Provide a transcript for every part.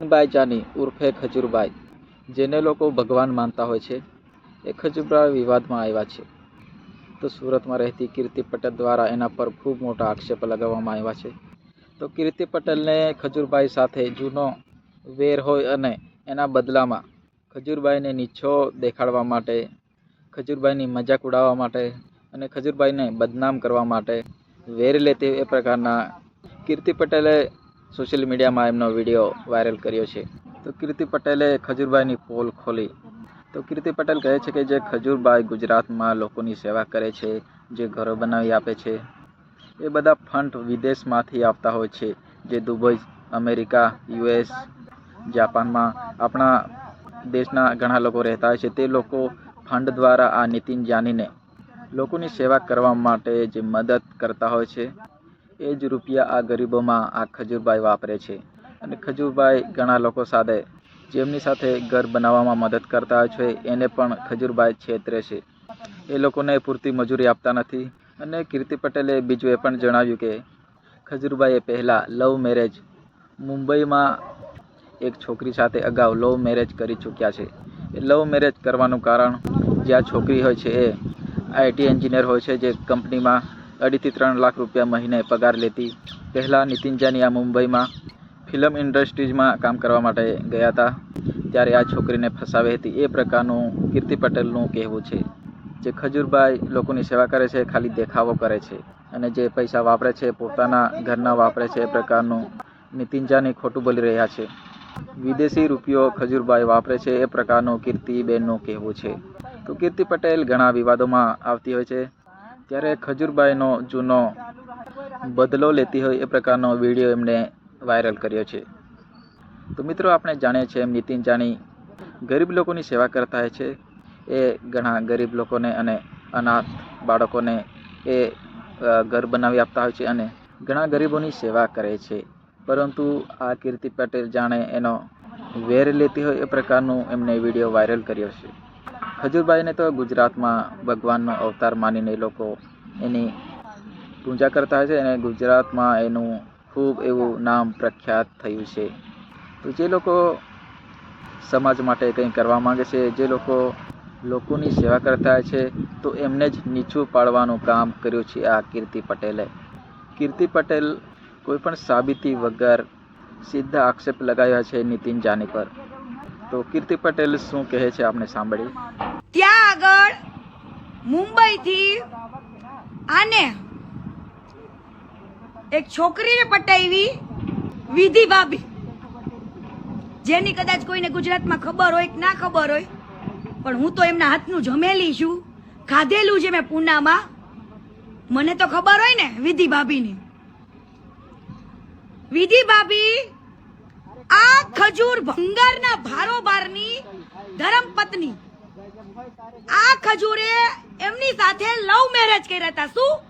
ભાઈ જાની ઉર્ફે ખજૂરભાઈ, જેને લોકો ભગવાન માનતા હોય છે, એ ખજૂરભાઈ વિવાદમાં આવ્યા છે. તો સુરતમાં રહેતી કીર્તિ પટેલ દ્વારા એના પર ખૂબ મોટા આક્ષેપ લગાવવામાં આવ્યા છે. તો કીર્તિ પટેલને ખજૂરભાઈ સાથે જૂનો વેર હોય અને એના બદલામાં ખજૂરભાઈને નીચો દેખાડવા માટે, ખજૂરભાઈની મજાક ઉડાવવા માટે અને ખજૂરભાઈને બદનામ કરવા માટે વેર લેતી એ પ્રકારના કીર્તિ પટેલે સોશિયલ મીડિયામાં એમનો વીડિયો વાયરલ કર્યો છે. તો કીર્તિ પટેલે ખજૂરભાઈની પોલ ખોલી. તો કીર્તિ પટેલ કહે છે કે જે ખજૂરભાઈ ગુજરાતમાં લોકોની સેવા કરે છે, જે ઘરો બનાવી આપે છે, એ બધા ફંડ વિદેશમાંથી આવતા હોય છે. જે દુબઈ, અમેરિકા, યુએસ, જાપાનમાં આપણા દેશના ઘણા લોકો રહેતા હોય છે. તે લોકો ફંડ દ્વારા આ નીતિન જાનીને લોકોની સેવા કરવા માટે જે મદદ કરતા હોય છે. એ જ રૂપિયા આ ગરીબોમાં આ ખજૂરભાઈ વાપરે છે. અને ખજૂરભાઈ ઘણા લોકો સાથે જેમની સાથે ઘર બનાવવામાં મદદ કરતા હોય છે, એને પણ ખજૂરભાઈ છેતરે છે. એ લોકોને પૂરતી મજૂરી આપતા નથી. અને કીર્તિ પટેલે બીજું એ પણ જણાવ્યું કે, ખજૂરભાઈએ પહેલાં લવ મેરેજ મુંબઈમાં એક છોકરી સાથે અગાઉ લવ મેરેજ કરી ચૂક્યા છે. એ લવ મેરેજ કરવાનું કારણ જ્યાં છોકરી હોય છે એ આઈટી એન્જિનિયર હોય છે જે કંપનીમાં અઢીથી ત્રણ લાખ રૂપિયા મહિને પગાર લેતી પહેલાં નીતિન જાની મુંબઈમાં ફિલ્મ ઇન્ડસ્ટ્રીઝમાં કામ કરવા માટે ગયા હતા. ત્યારે આ છોકરીને ફસાવી હતી. એ પ્રકારનું કીર્તિ પટેલનું કહેવું છે જે ખજૂરભાઈ લોકોની સેવા કરે છે, ખાલી દેખાવો કરે છે અને જે પૈસા વાપરે છે, પોતાના ઘરના વાપરે છે, એ પ્રકારનું નીતિન જાની ખોટું બોલી રહ્યા છે. વિદેશી રૂપિયો ખજૂરભાઈ વાપરે છે, એ પ્રકારનું કીર્તિબેનનું કહેવું છે. તો કીર્તિ પટેલ ઘણા વિવાદોમાં આવતી હોય છે. ત્યારે ખજૂરબાઈનો જૂનો બદલો લેતી હોય એ પ્રકારનો વીડિયો એમણે વાયરલ કર્યો છે. તો મિત્રો, આપણે જાણીએ છીએ એમ નીતિન જાણી ગરીબ લોકોની સેવા કરતા હોય છે. એ ઘણા ગરીબ લોકોને અને અનાથ બાળકોને એ ઘર બનાવી આપતા હોય છે અને ઘણા ગરીબોની સેવા કરે છે. પરંતુ આ કીર્તિ પટેલ જાણે એનો વેર લેતી હોય એ પ્રકારનું એમને વીડિયો વાયરલ કર્યો છે. ખજૂરભાઈને તો ગુજરાતમાં ભગવાનનો અવતાર માનીને એ લોકો એની પૂજા કરતા હોય છે અને ગુજરાતમાં એનું ખૂબ એવું નામ પ્રખ્યાત થયું છે. તો જે લોકો સમાજ માટે કંઈ કરવા માંગે છે, જે લોકો લોકોની સેવા કરતા હોય છે, તો એમને જ નીચું પાડવાનું કામ કર્યું છે આ કીર્તિ પટેલે. કીર્તિ પટેલ કોઈપણ સાબિતી વગર સીધા આક્ષેપ લગાવ્યા છે નીતિન જાની પર. તો કીર્તિ પટેલ શું કહે છે આપણે સાંભળીએ? મુંબઈથી આને એક છોકરીને પટાવી વિધિ ભાભી. જેની કદાચ કોઈને ગુજરાતમાં ખબર હોય કે ના ખબર હોય, પણ હું તો એમના હાથનું જમેલી છું, ખાધેલું છે મેં પૂનામાં. મને તો ખબર હોય ને વિધિ ભાભીની. વિધિ ભાભી આ ખજૂર ભંગારના ભારોભારની ધર્મપત્ની. આ ખજૂરે એમની સાથે લવ મેરેજ કર્યા હતા. શું?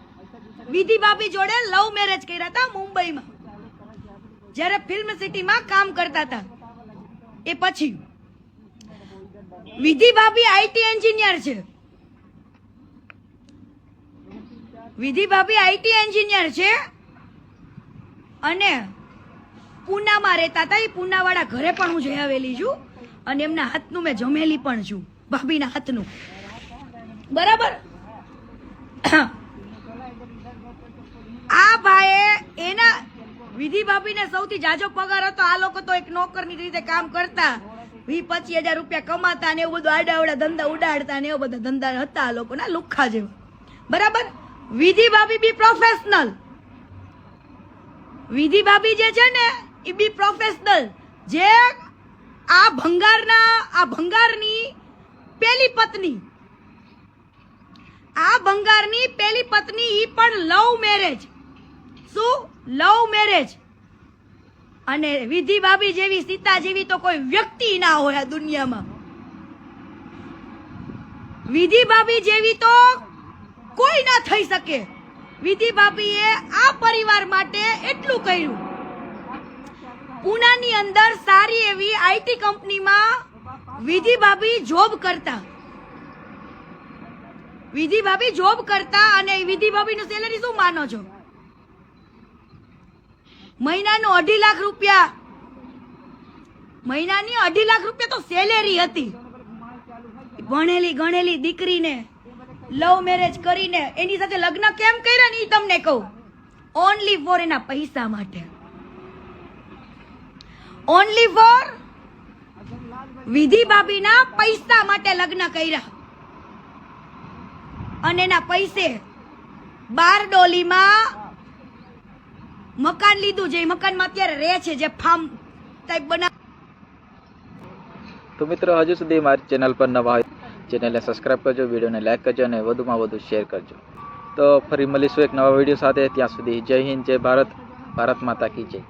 વિધિ ભાભી જોડે લવ મેરેજ કર્યા હતા મુંબઈમાં. જ્યારે ફિલ્મ સિટીમાં કામ કરતા હતા. એ પછી. વિધિ ભાભી આઈટી એન્જિનિયર છે. વિધિ ભાભી આઈટી એન્જિનિયર છે. અને પૂનામાં રહેતા હતા. એ પૂનાવાળા ઘરે પણ હું જઈ આવેલી છું. અને એમના હાથનું મેં જમેલી પણ છું. ભાભીના હાથનું. બરાબર? આ ભાઈએ એના વિધિ ભાભીને સૌથી જાજો પગાર હતો. આ લોકો તો એક નોકરની રીતે કામ કરતા. વી પચીસ હજાર રૂપિયા કમાતા ને એવું બધું આડાવડા ધંધા ઉડાડતા ને એવા બધા ધંધા હતા આ લોકોના લુખ્ખા જેવા. બરાબર? વિધિ ભાભી બી પ્રોફેશનલ વિધિ ભાભી જે છે ને, એ બી પ્રોફેશનલ જે આ ભંગારના, આ ભંગારની પેલી પત્ની. આ ભંગારની પેલી પત્ની ઈ પણ લવ મેરેજ. શું? Love marriage. અને વિધિ ભાભી જેવી, સીતા જેવી તો કોઈ વ્યક્તિ ના હોય દુનિયામાં. વિધિ ભાભી જેવી તો કોઈ ના થઈ શકે. વિધિ ભાભીએ આ પરિવાર માટે એટલું કર્યું. પૂનાની અંદર સારી એવી આઈટી કંપનીમાં વિધિ ભાભી જોબ કરતા. વિધિ ભાભી જોબ કરતા અને વિધિ ભાભીનું સેલરી શું માનો છો? મહિનાનું અઢી લાખ રૂપિયા. મહિનાની અઢી લાખ રૂપિયા તો સેલેરી હતી. ભણેલી ગણેલી દીકરીને લવ મેરેજ કરીને, એની સાથે લગ્ન કેમ કર્યા ને તમને કહું? ઓનલી ફોર એના પૈસા માટે. ઓનલી ફોર વિધિ બાબીના પૈસા માટે લગ્ન કર્યા. અને એના પૈસે બારડોલીમાં મકાન લીધું જે મકાનમાં અત્યારે રહે છે, જે ફાર્મ ટાઈપ બના તો મિત્રો, હજુ સુધી મારી ચેનલ પર નવા હોય, ચેનલને સબસ્ક્રાઈબ કરજો, વિડીયોને લાઈક કરજો અને વધુમાં વધુ શેર કરજો. તો ફરી મળીશું એક નવા વીડિયો સાથે. ત્યાં સુધી જય હિન્દ, જય ભારત ભારત માતા કી જય.